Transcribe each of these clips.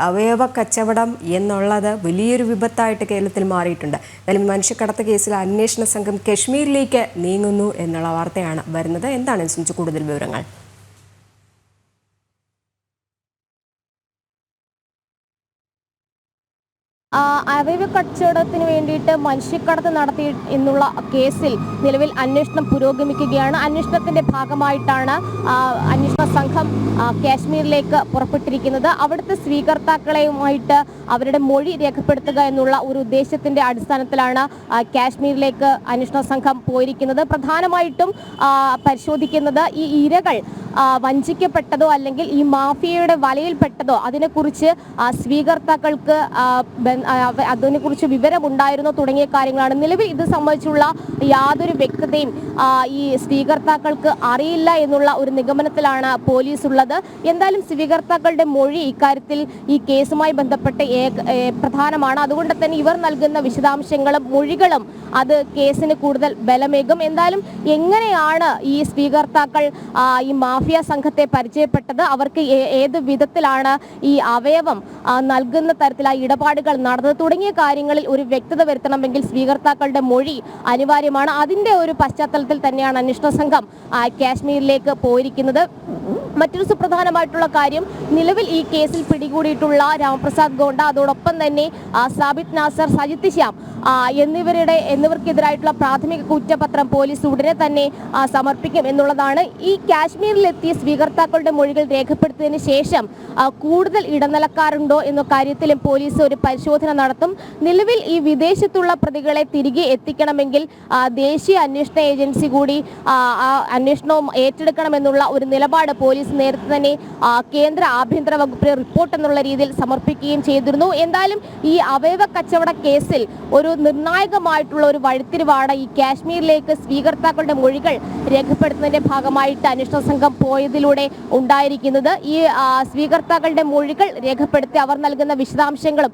അവയവ കച്ചവടം എന്നുള്ളത് വലിയൊരു വിപത്തായിട്ട് കേരളത്തിൽ മാറിയിട്ടുണ്ട്. എന്നാലും മനുഷ്യക്കടത്ത് കേസിൽ അന്വേഷണ സംഘം കശ്മീരിലേക്ക് നീങ്ങുന്നു എന്നുള്ള വാർത്തയാണ് വരുന്നത്. എന്താണ് അനുസരിച്ച് കൂടുതൽ വിവരങ്ങൾ? അവയവ കച്ചവടത്തിന് വേണ്ടിയിട്ട് മനുഷ്യക്കടത്ത് നടത്തി എന്നുള്ള കേസിൽ നിലവിൽ അന്വേഷണം പുരോഗമിക്കുകയാണ്. അന്വേഷണത്തിന്റെ ഭാഗമായിട്ടാണ് അന്വേഷണ സംഘം കാശ്മീരിലേക്ക് പുറപ്പെട്ടിരിക്കുന്നത്. അവിടുത്തെ സ്വീകർത്താക്കളെയുമായിട്ട് അവരുടെ മൊഴി രേഖപ്പെടുത്തുക എന്നുള്ള ഒരു ഉദ്ദേശത്തിന്റെ അടിസ്ഥാനത്തിലാണ് കാശ്മീരിലേക്ക് അന്വേഷണ സംഘം പോയിരിക്കുന്നത്. പ്രധാനമായിട്ടും പരിശോധിക്കുന്നത് ഈ ഇരകൾ വഞ്ചിക്കപ്പെട്ടതോ അല്ലെങ്കിൽ ഈ മാഫിയയുടെ വലയിൽപ്പെട്ടതോ അതിനെക്കുറിച്ച് സ്വീകർത്താക്കൾക്ക് അവ- അതിനെക്കുറിച്ച് വിവരമുണ്ടായിരുന്നോ തുടങ്ങിയ കാര്യങ്ങളാണ്. നിലവിൽ ഇത് സംബന്ധിച്ചുള്ള യാതൊരു വ്യക്തതയും ഈ സ്വീകർത്താക്കൾക്ക് അറിയില്ല എന്നുള്ള ഒരു നിഗമനത്തിലാണ് പോലീസ് ഉള്ളത് എന്തായാലും സ്വീകർത്താക്കളുടെ മൊഴി ഇക്കാര്യത്തിൽ ഈ കേസുമായി ബന്ധപ്പെട്ട് പ്രധാനമാണ്. അതുകൊണ്ട് തന്നെ ഇവർ നൽകുന്ന വിശദാംശങ്ങളും മൊഴികളും അത് കേസിന് കൂടുതൽ ബലമേകും. എന്തായാലും എങ്ങനെയാണ് ഈ സ്വീകർത്താക്കൾ ഈ മാഫിയ സംഘത്തെ പരിചയപ്പെട്ടത്? അവർക്ക് ഏത് വിധത്തിലാണ് ഈ അവയവം നൽകുന്ന തരത്തിൽ ആ ഇടപാടുകൾ നടന്നത് തുടങ്ങിയ കാര്യങ്ങളിൽ ഒരു വ്യക്തത വരുത്തണമെങ്കിൽ സ്വീകർത്താക്കളുടെ മൊഴി അനിവാര്യമാണ്. അതിന്റെ ഒരു പശ്ചാത്തലത്തിൽ തന്നെയാണ് അന്വേഷണ സംഘം കാശ്മീരിലേക്ക് പോയിരിക്കുന്നത്. മറ്റൊരു സുപ്രധാനമായിട്ടുള്ള കാര്യം നിലവിൽ ഈ കേസിൽ പിടികൂടിയിട്ടുള്ള രാമപ്രസാദ് ഗോണ്ട അതോടൊപ്പം തന്നെ സാബിത് നാസർ സജിത് ശ്യാം എന്നിവരുടെ എന്നിവർക്കെതിരായിട്ടുള്ള പ്രാഥമിക കുറ്റപത്രം പോലീസ് ഉടനെ തന്നെ സമർപ്പിക്കും എന്നുള്ളതാണ്. ഈ കാശ്മീരിലെത്തിയ സ്വീകർത്താക്കളുടെ മൊഴികൾ രേഖപ്പെടുത്തിയതിനു ശേഷം കൂടുതൽ ഇടനിലക്കാരുണ്ടോ എന്ന കാര്യത്തിലും പോലീസ് ഒരു പരിശോധന നടത്തും. നിലവിൽ ഈ വിദേശത്തുള്ള പ്രതികളെ തിരികെ എത്തിക്കണമെങ്കിൽ ദേശീയ അന്വേഷണ ഏജൻസി കൂടി അന്വേഷണവും ഏറ്റെടുക്കണമെന്നുള്ള ഒരു നിലപാട് പോലീസ് നേരത്തെ തന്നെ കേന്ദ്ര ആഭ്യന്തര വകുപ്പിന് റിപ്പോർട്ട് എന്നുള്ള രീതിയിൽ സമർപ്പിക്കുകയും ചെയ്തിരുന്നു. എന്തായാലും ഈ അവയവ കച്ചവട കേസിൽ ഒരു നിർണായകമായിട്ടുള്ള ഒരു വഴിത്തിരിവാണ് ഈ കാശ്മീരിലേക്ക് സ്വീകർത്താക്കളുടെ മൊഴികൾ രേഖപ്പെടുത്തുന്നതിന്റെ ഭാഗമായിട്ട് അന്വേഷണ സംഘം പോയതിലൂടെ ഉണ്ടായിരിക്കുന്നത്. ഈ സ്വീകർത്താക്കളുടെ മൊഴികൾ രേഖപ്പെടുത്തി അവർ നൽകുന്ന വിശദാംശങ്ങളും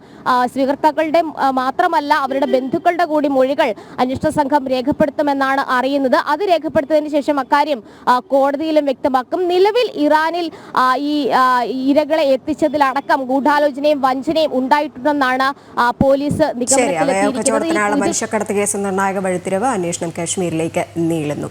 സ്വീകർത്താക്കളുടെ മാത്രമല്ല അവരുടെ ബന്ധുക്കളുടെ കൂടി മൊഴികൾ അന്വേഷണ സംഘം രേഖപ്പെടുത്തുമെന്നാണ് അറിയുന്നത്. അത് രേഖപ്പെടുത്തിയതിന് ശേഷം അക്കാര്യം കോടതിയിലും വ്യക്തമാക്കും. നിലവിൽ ഇറാനിൽ ഈ ഇരകളെ എത്തിച്ചതിലടക്കം ഗൂഢാലോചനയും വഞ്ചനയും ഉണ്ടായിട്ടുണ്ടെന്നാണ് പോലീസ് നിഗമനത്തിൽ നിഗമനത്തിലെത്തിയിരിക്കുന്നത് മനുഷ്യക്കടത്ത് കേസ് നിർണായക വഴിത്തിരിവ് അന്വേഷണം കാശ്മീരിലേക്ക് നീളുന്നു.